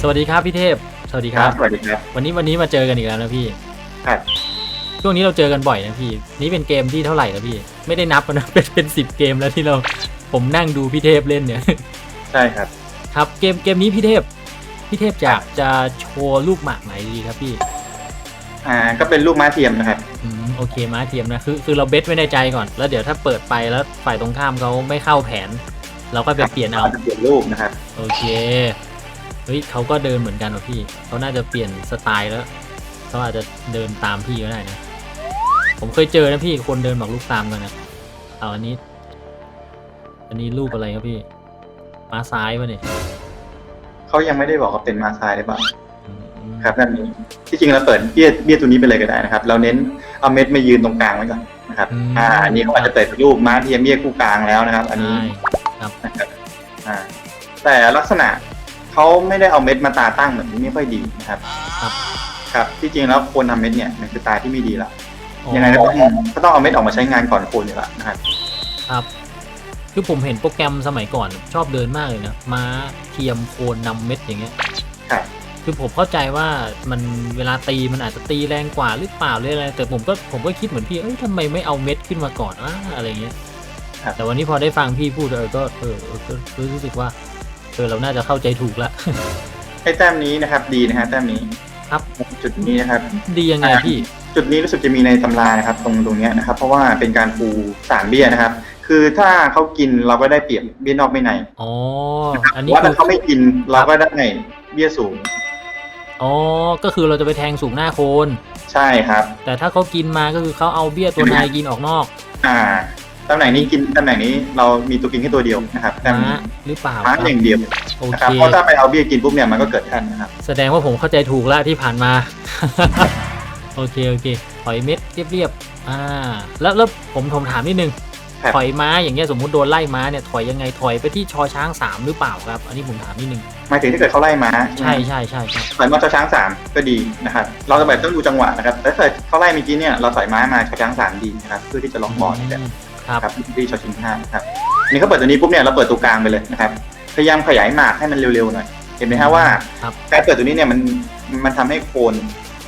สวัสดีครับพี่เทพ สวัสดีคครัรับบสวัสดีครับ วันนี้วันนี้มาเจอกันอีกแล้วนะพี่ครับช่วงนี้เราเจอกันบ่อยนะพี่ นี่เป็นเกมที่เท่าไหร่แล้วพี่ ไม่ได้นับนะ เป็นเป็นสิบเกมแล้วที่เรา ผมนั่งดูพี่เทพเล่นเนี่ย ใช่ครับ ครับเกมเกมนี้พี่เทพ พี่เทพอยากจะโชว์ลูกหมากไหนดีครับพี่ อ่า ก็เป็นลูกม้าเทียมนะครับ อืมโอเคม้าเทียมนะ คือคือเราเบสไว้ในใจก่อน แล้วเดี๋ยวถ้าเปิดไปแล้วฝ่ายตรงข้ามเขาไม่เข้าแผน เราก็ไปเปลี่ยนเอาจะเปลี่ยนรูปนะครับ โอเค เฮ้ยเขาก็เดินเหมือนกันว่ะพี่เขาน่าจะเปลี่ยนสไตล์แล้วเขาอาจจะเดินตามพี่ก็ได้นะผมเคยเจอนะพี่คนเดินหมากลูกตามกันนะเอาอันนี้ อันนี้รูปอะไรครับพี่มาซ้ายปะเนี่ยเขายังไม่ได้บอกว่าเป็นม้าทรายหรือเปล่าอืมครับนั่นนี้ที่จริงเราเปิดเบี้ยเบี้ยตัวนี้ไปเลยก็ได้นะครับ เราเน้นเอาเม็ดมายืนตรงกลางไว้ก่อนนะครับอ่าอันนี้เขาอาจจะเปิดเป็นรูปม้าเทียมเบี้ยคู่กลางแล้วนะครับ อันนี้ใช่ครับนะครับอ่าแต่ลักษณะ เขาไม่ได้เอาเม็ดมาตาตั้งเหมือนนี้ไม่ค่อยดีนะครับครับครับที่จริงแล้วโคนทำเม็ดเนี่ยมันคือตาที่ไม่ดีละอ๋อยังไงก็ต้องก็ต้องเอาเม็ดออกมาใช้งานก่อนโคนอยู่และนะครับครับ คือผมเห็นโปรแกรมสมัยก่อนชอบเดินมากเลยนะม้าเทียมโคนนำเม็ดอย่างเงี้ยครับคือผมเข้าใจว่ามันเวลาตีมันอาจจะตีแรงกว่าหรือเปล่าหรืออะไรแต่ผมก็ผมก็คิดเหมือนพี่เอ้ยทำไมไม่เอาเม็ดขึ้นมาก่อนวะอะไรเงี้ยครับแต่วันนี้พอได้ฟังพี่พูดเออก็เออเออก็ก็รู้สึกว่าเออเราน่าจะเข้าใจถูกแล้วไอ้แต้มนี้นะครับ ดีนะฮะแต้มนี้ครับ จุดนี้นะครับ ดียังไงพี่ จุดนี้รู้สึกจะมีในตำรานะครับ ตรงตรงเนี้ยนะครับ เพราะว่าเป็นการปูสารเบี้ยนะครับ คือถ้าเขากินเราก็ได้เปรียบเบี้ยนอกไม่ในอ๋อนะครับอันนี้ว่าคืถ้าอเขาไม่กินเราก็ได้เบี้ยสูง อ๋อ ก็คือเราจะไปแทงสูงหน้าโคน ใช่ครับ แต่ถ้าเขากินมาก็คือเขาเอาเบี้ยตัวในกินออกนอก อ่า ตำแหน่งนี้กินตำแหน่งนี้เรามีตัวกินแค่ตัวเดียวนะครับแต่ม้าหรือเปล่าคม้ารับอย่างเดียวโอนะเคครับเพราะถ้าไปเอาเบี้ยกินปุ๊บเนี่ยมันก็เกิดขั้นนะครับแสดงว่าผมเข้าใจถูกแล้วที่ผ่านมา โอเคโอเคถอยเม็ดเรียบๆอ่าแล้วแล้วผมผมถามนิดนึงครับถอยม้าอย่างเงี้ยสมมุติโดนไล่ม้าเนี่ยถอยยังไงถอยไปที่ชอช้างสามหรือเปล่าครับ อันนี้ผมถามนิดนึงหมายถึงถ้าเกิดเขาไล่ม้าใช่ใช่ใช่ใช่ถอยมาชอช้างสามก็ดีนะครับเราจะแบบต้องดูจังหวะนะครับแต่ถ้าเกิดเขาไล่เมื่อกี้เนี่ยเราถอยม้ามาชอช้างสามดีนะครับเพื่อที่จะล็อกบอลเนี่ยม ครับครับที่ชอชิงห้าครับอันนี้เขาเปิดตัวนี้ปุ๊บเนี่ยเราเปิดตัวกลางไปเลยนะครับพยายามขยายหมากให้มันเร็วๆหน่อยเห็นไหมฮะว่าครับการเปิดตัวนี้เนี่ยมันมันทำให้โคน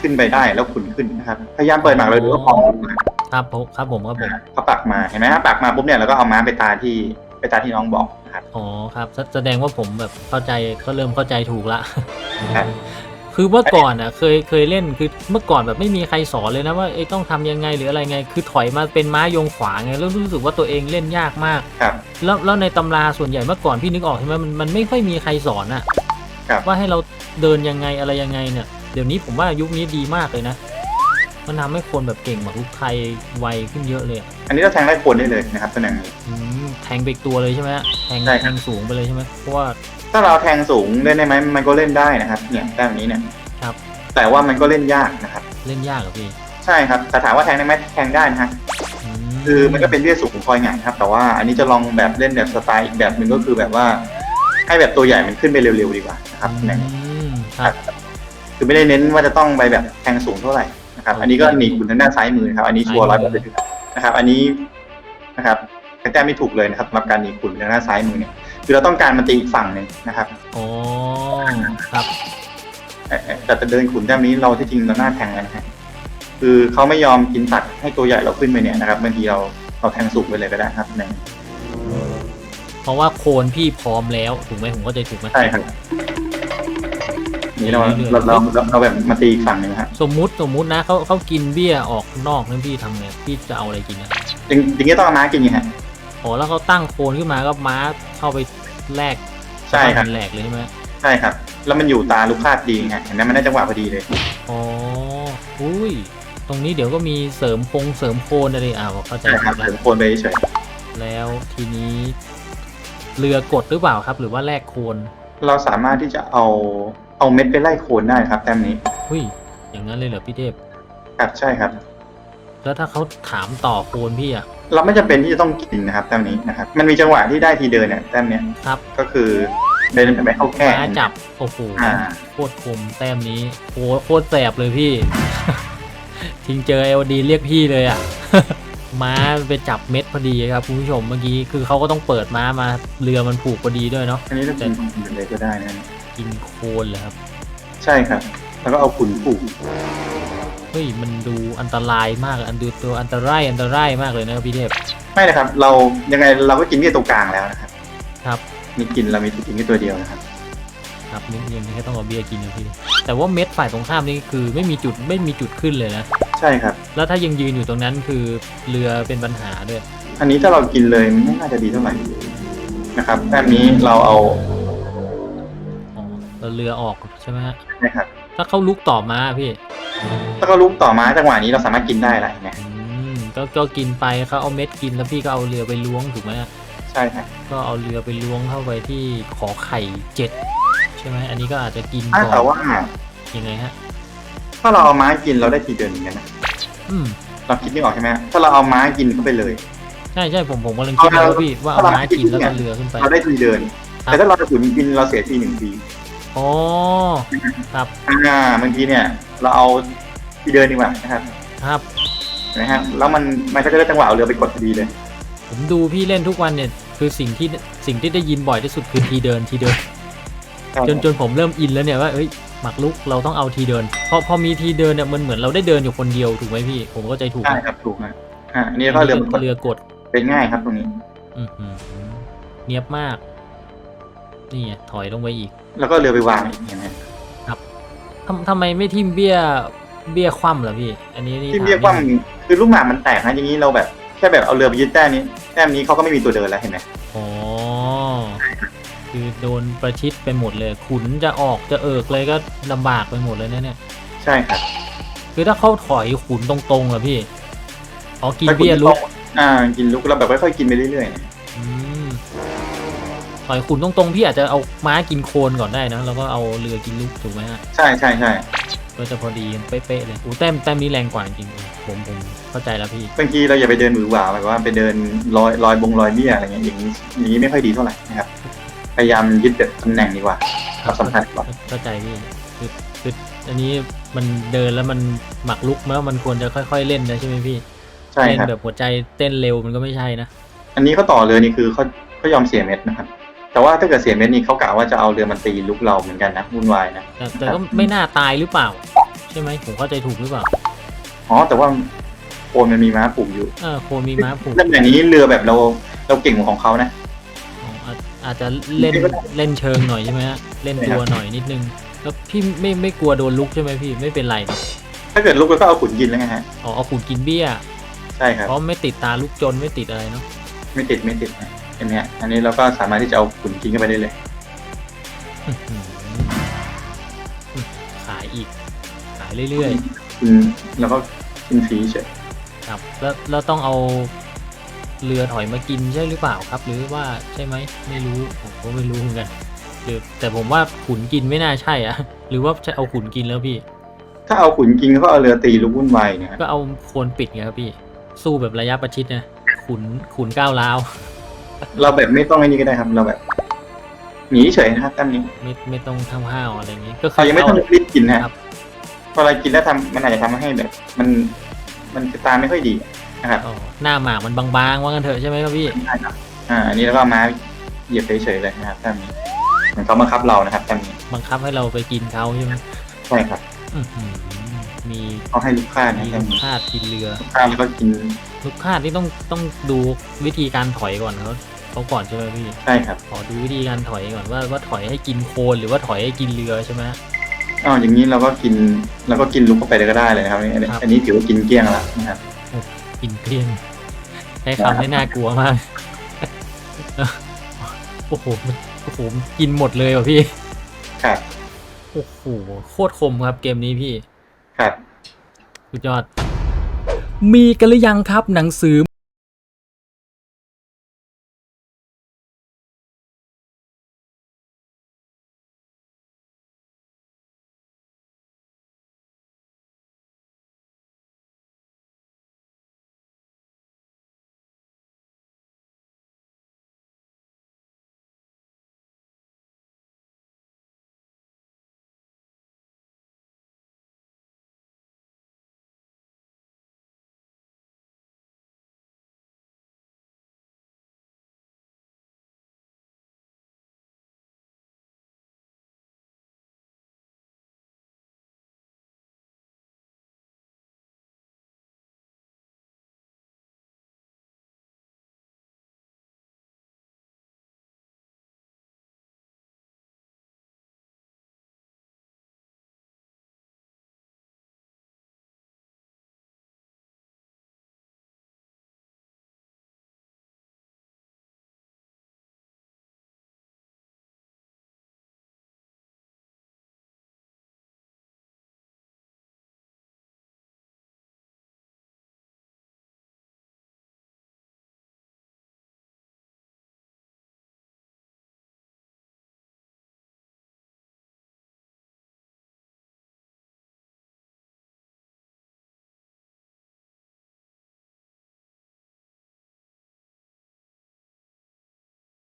ขึ้นไปได้แล้วขุนขึ้นนะครับพยายามเปิดหมากเลยดูว่าพองลงมาครับผมครับผมครับผมเขาปักมาเห็นไหมฮะปักมาปุ๊บเนี่ยเราก็เอาม้าไปตาที่ไปตาที่น้องบอกนะครับอ๋อครับแสแสดงว่าผมแบบเข้าใจก็เริ่มเข้าใจถูกละ ครับคือเมื่อก่อนอะเคยเคยเล่นคือเมื่อก่อนแบบไม่มีใครสอนเลยนะว่าเอ้ยต้องทำยังไงหรืออะไรไง คือถอยมาเป็นม้าโยงขวาไงแล้วรู้สึกว่าตัวเองเล่นยากมากครับแล้วแล้วในตำราส่วนใหญ่เมื่อก่อนพี่นึกออกใช่ไหมมันมันไม่ค่อยมีใครสอนอะครับว่าให้เราเดินยังไงอะไรยังไงเนี่ยเดี๋ยวนี้ผมว่ายุคนี้ดีมากเลยนะมันทำให้คนแบบเก่งหมากรุกไทยไวขึ้นเยอะเลยอะอันนี้เราแทงไล่โคนได้เลยนะครับตำแหน่งนี้อืมแทงไปอีกตัวเลยใช่ไหมแทงใช่คแทรับงสูงไปเลยใช่ไหมเพราะว่า ถ้าเราแทงสูงเล่นได้ไหมมันก็เล่นได้นะครับ เนี่ยแต้มนี้เนี่ยครับ แต่ว่ามันก็เล่นยากนะครับ เล่นยากอะพี่ใช่ครับแต่ถามว่าแทงได้ไหมแทงได้นะฮะอืคือมันก็เป็นเบี้ยสูงคอยหงายครับ แต่ว่าอันนี้จะลองแบบเล่นแบบสไตล์อีกแบบหนึ่งก็คือแบบว่า ให้แบบตัวใหญ่มันขึ้นไปเร็วๆดีกว่านะครับตำแหน่งนี้อืมครับคือไม่ได้เน้นว่าจะต้องไปแบบแทงสูงเท่าไหร่นะครับ อันนี้ก็หนีบคุณทางด้านซ้ายมือนะครับ อันนี้ชัวร์ร้อยเปอร์เซ็นต์นะครับ อันนี้นะครับแต้มไม่ถูกเลยนะครับสำหรับการหนีบคุณทางด้านซ้ายมือเนี่ย คือเราต้องการมันตีอีกฝั่งหนึ่งนะครับอ๋อครับเอ่อแต่จะเดินขุนแต้มนี้เราที่จริงเราหน้าแทงแล้วนะฮะคือเขาไม่ยอมกินตัดให้ตัวใหญ่เราขึ้นไปเนี่ยนะครับบางทีเราเราแทงสูงไปเลยก็ได้ครับในเพราะว่าโคนพี่พร้อมแล้วถูกไหมผมก็ใจถูกไหม ใช่ครับนี่เราเราเราเราเราแบบมาตีอีกฝั่งหนึ่งครับสมมุติสมมุตินะเขาเขากินเบี้ยออกข้างนอกนั่นพี่ทำไงพี่จะเอาอะไรกินนะ จริงจริงๆต้องเอาม้ากินไงฮะ อ๋อแล้วเขาตั้งโคนขึ้นมาก็ม้าเข้าไปแลกใช่ครับแหลกเลยใช่ไหมใช่ครับ แล้วมันอยู่ตาลูกคาดดีไงเห็นไหมมันได้จังหวะพอดีเลย อ๋ออุ้ยตรงนี้เดี๋ยวก็มีเสริมพงเสริมโคนอะไรอ่าวเข้าใจใช่คถูรับกแล้เสริวมโคนไปเฉยแล้วทีนี้เรือกดหรือเปล่าครับ หรือว่าแลกโคนเราสามารถที่จะเอาเอาเม็ดไปไล่โคนได้ครับแต้มนี้หุ้ยอย่างนั้นเลยเหรอพี่เทพ ครับใช่ครับ แล้วถ้าเขาถามต่อโคนพี่อะ เราไม่จำเป็นที่จะต้องกินนะครับแต้มนี้นะครับมันมีจังหวะที่ได้ทีเดินเนี่ยแต้มเนี้ยครับก็คือเดินไปเข้าแก้ม้าจับโอ้โหอ่าโคตรคมแต้มนี้โคโคตรแสบเลยพี่ ทิงเจอเอลดีเรียกพี่เลยอะ ม้าไปจับเม็ดพอดีครับคุณผู้ชมเมื่อกี้คือเขาก็ต้องเปิดม้ามาเรือมันผูกพอดีด้วยเนาะอันนี้เรากินเลยก็ได้นะกินโคนเหรอครับ ใช่ครับ แล้วก็เอาขุนปลูกเฮ้ยมันดูอันตรายมากอันดูตัวอันตรายอันตรายมากเลยนะครับพี่เทพ ไม่นะครับเรายังไงเราก็กินที่ตรงกลางแล้วนะครับครับ มีกินเรามีกินแค่ตัวเดียวนะครับ ครับนึกยังแค่ต้องเอาเบียร์กินนะพี่ แต่ว่าเม็ดฝ่ายตรงข้ามนี่คือไม่มีจุดไม่มีจุดขึ้นเลยนะ ใช่ครับ แล้วถ้ายังยืนอยู่ตรงนั้นคือเรือเป็นปัญหาด้วย อันนี้ถ้าเรากินเลยไม่น่าจะดีเท่าไหร่นะครับแต้มนี้เราเอาอ๋อเราเรือออกใช่ไหมฮะนะครับ ถ้าเขาลุกต่อมาพี่ ถ้าเขาลุกต่อมาจังหวะนี้เราสามารถกินได้แหละเนี่ยอืมก็ก็กินไปเขาเอาเม็ดกินแล้วพี่ก็เอาเรือไปล้วงถูกไหมฮะใช่ครับก็เอาเรือไปล้วงเข้าไปที่ขอไข่เจ็ดใช่ไหมอันนี้ก็อาจจะกินถ้าก่อแต่นว่า ยังไงฮะ ถ้าเราเอาม้ากินเราได้ทีเดินเหมือนกันนะอืมเราคิดไม่ออกใช่ไหมถ้าเราเอาม้ากินเข้าไปเลย ใช่ใช่ผมผมกำลังคิดเอาว่าเราพี่ว่าเอาเอาเราไม้กินแล้วก็เรือขึ้นไป เราได้ทีเดินครับแต่ถ้าเราจะขุนกินเราเสียทีหนึ่งที อ๋อครับอ่าบางทีเนี่ย เราเอาทีเดินดีกว่านะครับครับ เห็นไหมฮะแล้วมันมันก็จะได้จังหวะเอาเรือไปกดพอดีเลย ผมดูพี่เล่นทุกวันเนี่ย คือสิ่งที่สิ่งที่ได้ยินบ่อยที่สุดคือทีเดินทีเดิน จนจนผมเริ่มอินแล้วเนี่ยว่าเอ้ยหมักลุกเราต้องเอาทีเดินพอพอมีทีเดินเนี่ยมันเหมือนเราได้เดินอยู่คนเดียวถูกไหมพี่ ผมก็ใจถูกใช่ครับถูกนะอ่าอันนี้ก็เรือมันกดเรือกดเป็นง่ายครับตรงนี้ อือหือเนียบมาก นี่ไงถอยลงไปอีก แล้วก็เรือไปวางอีกเห็นไหมทำทำไมไม่ทิมเบี้ยเบี้ยคว่ำเหรอพี่ อันนี้นี่ที่เรียกว่ามันคือลูกหมากมันแตกนะอย่างนี้เราแบบแค่แบบเอาเรือไปยึดแต้มนี้แต้มนี้เขาก็ไม่มีตัวเดินแล้วเห็นไหมอ๋อคือโดนประชิดไปหมดเลย ขุนจะออกจะเอิกเลยก็ลำบากไปหมดเลยนะเนี่ย ใช่ครับคือถ้าเขาถอยขุนตรงๆอะพี่อ๋อกินเบี้ยลุก อ่ากินลุกเราแบบค่อยๆกินไปเรื่อยๆเนี่ยอืม ถอยขุนตรงๆพี่อาจจะเอาม้ากินโคลนก่อนได้นะ แล้วก็เอาเรือกินลุกถูกไหมฮะใช่ใช่ใช่ก็จะพอดีเป๊ะๆเลยอู้แต้มแต้มนี้แรงกว่าจริงๆผมผมเข้าใจแล้วพี่บางทีเราอย่าไปเดินหวือหวาแบบว่าไปเดินลอยลอยบงลอยเบี้ยอะไรเงี้ยอย่างนี้อย่างนี้ไม่ค่อยดีเท่าไหร่นะครับพยายามยึดแบบตำแหน่งดีกว่าครับสำคัญกว่าเข้าใจพี่คือคืออันนี้มันเดินแล้วมันหมักลุกแล้วมันควรจะค่อย ๆเล่นนะใช่ไหมพี่ใช่เล่นครับแบบหัวใจเต้นเร็วมันก็ไม่ใช่นะอันนี้เขาต่อเรือนี่คือเขาเขายอมเสียเม็ดนะครับ แต่ว่าถ้าเกิดเสียเม็ดนี่เขากะว่าจะเอาเรือมันตีลุกเราเหมือนกันนะวุ่นวายนะ แต่แต่ก็ไม่น่าตายหรือเปล่า ใช่ไหมผมเข้าใจถูกหรือเปล่าอ๋อแต่ว่าโอนมันมีม้าผูกอยู่เออโคนมีม้าผูกตำแหน่งนี้เรือแบบเราเราเก่งกว่าของเขานะ อ๋ออาจอาจจะเล่นไม่ก็ได้เล่นเชิงหน่อยใช่ไหมฮะเล่นตัวหน่อยนิดนึง แล้วพี่ไม่ไม่กลัวโดนลุกใช่ไหมพี่ไม่เป็นไรเนอะถ้าเกิดลุกแล้วก็เอาขุนกินแล้วไงฮะอ๋อเอาขุนกินเบี้ย ใช่ครับเพราะไม่ติดตาลุกจนไม่ติดอะไรเนาะไม่ติดไม่ติดนะ อันนี้อันนี้เราก็สามารถที่จะเอาขุนกินเข้าไปได้เลย ขายอีก ขายเรื่อยอืมแล้วก็กินฟรีเฉยๆ ครับ แล้วแล้วต้องเอาเรือถอยมากินใช่หรือเปล่าครับ หรือว่าใช่ไหมไม่รู้ผมก็ไม่รู้เหมือนกันหรือแต่ผมว่าขุนกินไม่น่าใช่อะ หรือว่าจะเอาขุนกินแล้วพี่ ถ้าเอาขุนกินก็เอาเรือตีลุกวุ่นวายเนี่ยก็เอาโคนปิดไงครับพี่ สู้แบบระยะประชิดนะขุนขุนก้าวร้าว เราแบบไม่ต้องไอ้นี่ก็ได้ครับ เราแบบหนีเฉยนะครับแต้มนี้ไม่ไม่ต้องทำห้าวอะไรอย่างงี้ ก็คืเรายังไม่ต้องรีบกินนะคครัรับบพอเรากินแล้วทำมันอาจจะทำให้แบบ มันมันตาไม่ค่อยดีนะครับอ๋อหน้าหมากมันบางๆว่ากันเถอะใช่ไหมครับพี่ใช่ครับอ่าอันนี้แล้วก็เอามาเหยียบเฉยๆเลยนะครับแต้มนี้เหมือนเขาบังคับเรานะครับแต้มนี้บังคับให้เราไปกินเขาใช่ไหมใช่ครับ อื้อหือ มีเขาให้ลูกค้านะมีแต้มลูกนี้คาดกินเรือ ลูกค้าแล้วก็กินลูกคาดนี่ต้องต้องดูวิธีการถอยก่อนเขาเขาก่อนใช่ไหมพี่ใช่ครับขอดูวิธีการถอยก่อนว่าว่าถอยให้กินโคลนหรือว่าถอยให้กินเรือใช่ไหมอ๋ออย่างนี้เราก็กินเราก็กินลุกเข้าไปเลยก็ได้เลยนะครับอันนี้ครับ อันนี้ถือว่ากินเกลี้ยงแล้วนะครับกินเกลี้ยงใช้คำได้น่ากลัวมาก โอ้โหมันโอ้โหมันกินหมดเลยว่ะพี่ ครับโอ้โหโคตรคมครับเกมนี้พี่ ครับ สุดยอด มีกันหรือยังครับหนังสือ